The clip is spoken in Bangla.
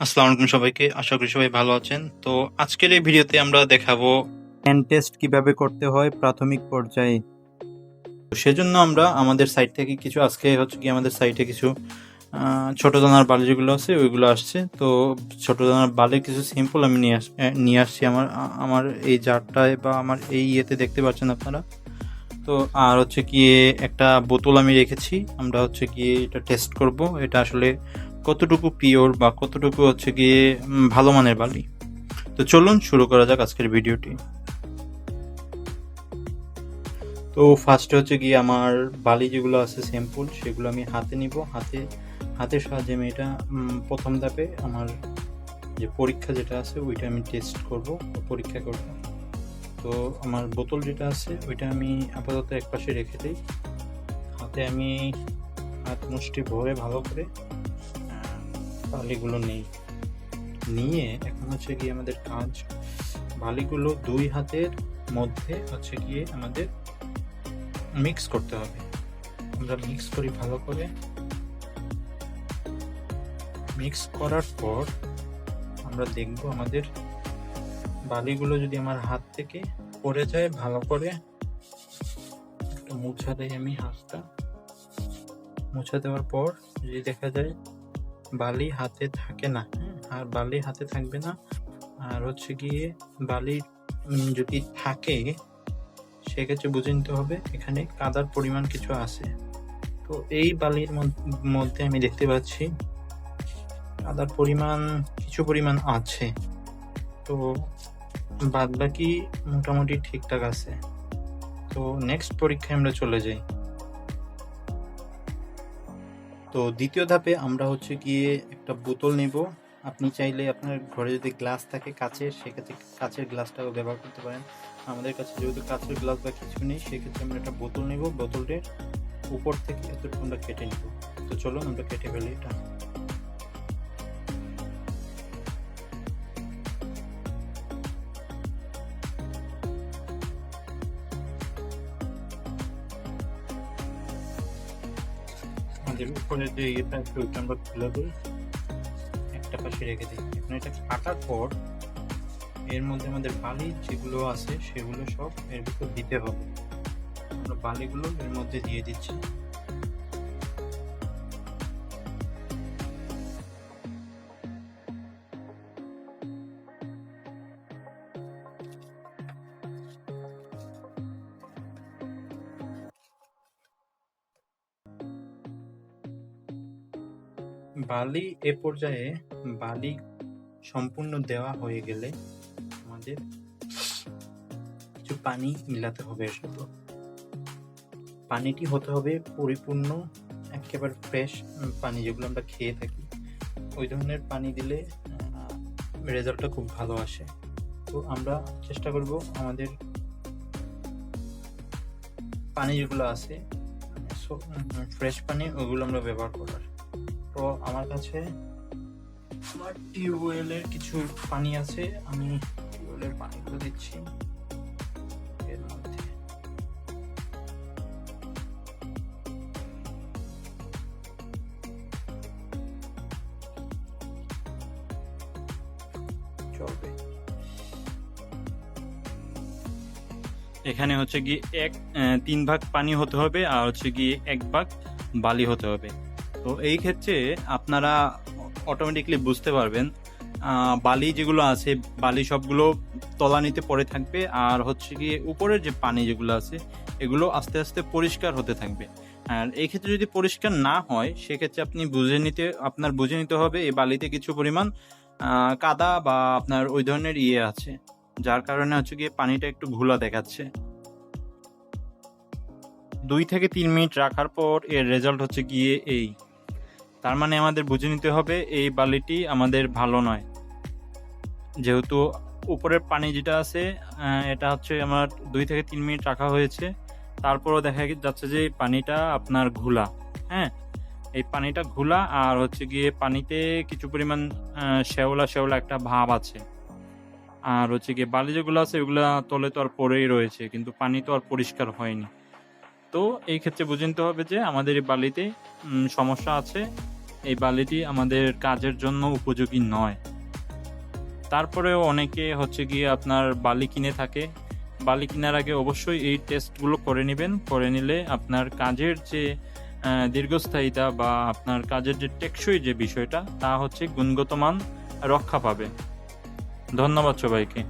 আসসালামু আলাইকুম সবাইকে। আশা করি সবাই ভালো আছেন। তো আজকের এই ভিডিওতে আমরা দেখাবো হ্যান্ড টেস্ট কীভাবে করতে হয় প্রাথমিক পর্যায়ে। তো সেজন্য আমরা আমাদের সাইট থেকে কিছু, আজকে হচ্ছে কি আমাদের সাইটে কিছু ছোট দানার বালি যেগুলো আছে, ওইগুলো আসছে। তো ছোট দানার বালির কিছু সিম্পল আমি নিয়ে আস নিয়ে আসছি আমার আমার এই জারটায় বা আমার এই ইয়েতে দেখতে পাচ্ছেন আপনারা। তো আর হচ্ছে কি, একটা বোতল আমি রেখেছি। আমরা হচ্ছে কি এটা টেস্ট করব। এটা আসলে কতটুকু পিওর বা কতটুকু হচ্ছে গিয়ে ভালো মানের বালি? তো চলুন শুরু করা যাক আজকের ভিডিওটি। তো ফার্স্টে হচ্ছে গিয়ে আমার বালি যেগুলো আছে স্যাম্পল সেগুলো আমি হাতে নিব। হাতে, হাতের সাহায্যে আমি এটা প্রথম ধাপে আমার যে পরীক্ষা যেটা আছে, ওইটা আমি টেস্ট করব, পরীক্ষা করব। তো আমার বোতল যেটা আছে, ওইটা আমি আপাতত একপাশে রেখে দিই। হাতে আমি হাত মুষ্টি ভরে ভালো করে বালিগুলো নেই। নিয়ে এখন হচ্ছে গিয়ে আমাদের কাজ। বালিগুলো দুই হাতের মধ্যে হচ্ছে গিয়ে আমাদের মিক্স করতে হবে। আমরা মিক্স করি ভালো করে। মিক্স করার পর আমরা দেখব আমাদের বালিগুলো যদি আমার হাত থেকে পড়ে যায় ভালো করে। মুছা দেয় আমি হাতটা। মুছা দেওয়ার পর যদি দেখা যায় বালি হাতে থাকে না হ্যাঁ? আর বালি হাতে থাকবে না। আর হচ্ছে গিয়ে বালি যদি থাকে, সেক্ষেত্রে বুঝে নিতে হবে এখানে কাদার পরিমাণ কিছু আছে। তো এই বালির মধ্য- মধ্যে আমি দেখতে পাচ্ছি কাদার পরিমাণ, কিছু পরিমাণ আছে। তো বাদ বাকি মোটামুটি ঠিকঠাক আছে। তো নেক্সট পরীক্ষায় আমরা চলে যাই। তো দ্বিতীয় ধাপে আমরা হচ্ছে গিয়ে একটা বোতল নেব। আপনি চাইলে আপনার ঘরে যদি গ্লাস থাকে কাচের, সেক্ষেত্রে কাচের গ্লাসটাও ব্যবহার করতে পারেন। আমাদের কাছে যেহেতু কাচের গ্লাস বা কিছু নেই, সেক্ষেত্রে আমরা একটা বোতল নেব। বোতলটির উপর থেকে এতটুকু আমরা কেটে নেব। তো চলুন আমরা কেটে ফেলি এটা। আমাদের উপরে যে ইয়েটা আছে, ওইটা আমরা খুলে দিই একটা পাশে রেখে দিই। এখন এটা কাটার পর এর মধ্যে আমাদের বালি যেগুলো আছে, সেগুলো সব এর ভিতর দিতে হবে। আমরা বালিগুলো এর মধ্যে দিয়ে দিচ্ছি। বালি এ পর্যায়ে বালি সম্পূর্ণ দেওয়া হয়ে গেলে আমাদের কিছু পানি মিলাতে হবে সাথে পানিটি হতে হবে পরিপূর্ণ, একেবারে ফ্রেশ পানি যেগুলো আমরা খেয়ে থাকি। ওই ধরনের পানি দিলে রেজাল্টটা খুব ভালো আসে। তো আমরা চেষ্টা করব আমাদের পানি যেগুলো আছে ফ্রেশ পানি ওগুলো আমরা ব্যবহার করার। তো আমার কাছে আমার টিউবওয়েলের কিছু পানি আছে, আমি টিউবওয়েলের পানিগুলো দিচ্ছি। এখানে হচ্ছে গিয়ে এক তিন ভাগ পানি হতে হবে, আর হচ্ছে গিয়ে এক ভাগ বালি হতে হবে। তো এই ক্ষেত্রে আপনারা অটোমেটিকলি বুঝতে পারবেন বালি যেগুলো আছে, বালি সবগুলো তলানিতে পড়ে থাকবে আর হচ্ছে গিয়ে উপরের যে পানি যেগুলো আছে, এগুলো আস্তে আস্তে পরিষ্কার হতে থাকবে। আর এই ক্ষেত্রে যদি পরিষ্কার না হয়, সেক্ষেত্রে আপনি বুঝে নিতে, আপনার বুঝে নিতে হবে এই বালিতে কিছু পরিমাণ কাদা বা আপনার ওই ধরনের ইয়ে আছে, যার কারণে হচ্ছে গিয়ে পানিটা একটু ঘোলা দেখাচ্ছে। দুই থেকে তিন মিনিট রাখার পর এর রেজাল্ট হচ্ছে গিয়ে এই। তার মানে আমাদের বুঝে নিতে হবে এই বালিটি আমাদের ভালো নয়। যেহেতু উপরের পানি যেটা আছে এটা হচ্ছে আমার দুই থেকে তিন মিনিট রাখা হয়েছে। তারপরও দেখা যাচ্ছে যে পানিটা আপনার ঘোলা হ্যাঁ? এই পানিটা ঘোলা আর হচ্ছে গিয়ে পানিতে কিছু পরিমাণ শ্যাওলা শ্যাওলা একটা ভাব আছে। আর হচ্ছে গিয়ে বালি যেগুলো আছে, ওগুলো তলে তো আর পড়েই রয়েছে, কিন্তু পানি তো আর পরিষ্কার হয়নি। তো এই ক্ষেত্রে বুঝে নিতে হবে যে আমাদের এই বালিতে সমস্যা আছে। এই বালিটি আমাদের কাজের জন্য উপযোগী নয়। তারপরেও অনেকে হচ্ছে গিয়ে আপনার বালি কিনে থাকে। বালি কেনার আগে অবশ্যই এই টেস্টগুলো করে নেবেন। করে নিলে আপনার কাজের যে দীর্ঘস্থায়িতা বা আপনার কাজের যে টেকসই যে বিষয়টা, তা হচ্ছে গুণগত মান রক্ষা পাবে। ধন্যবাদ সবাইকে।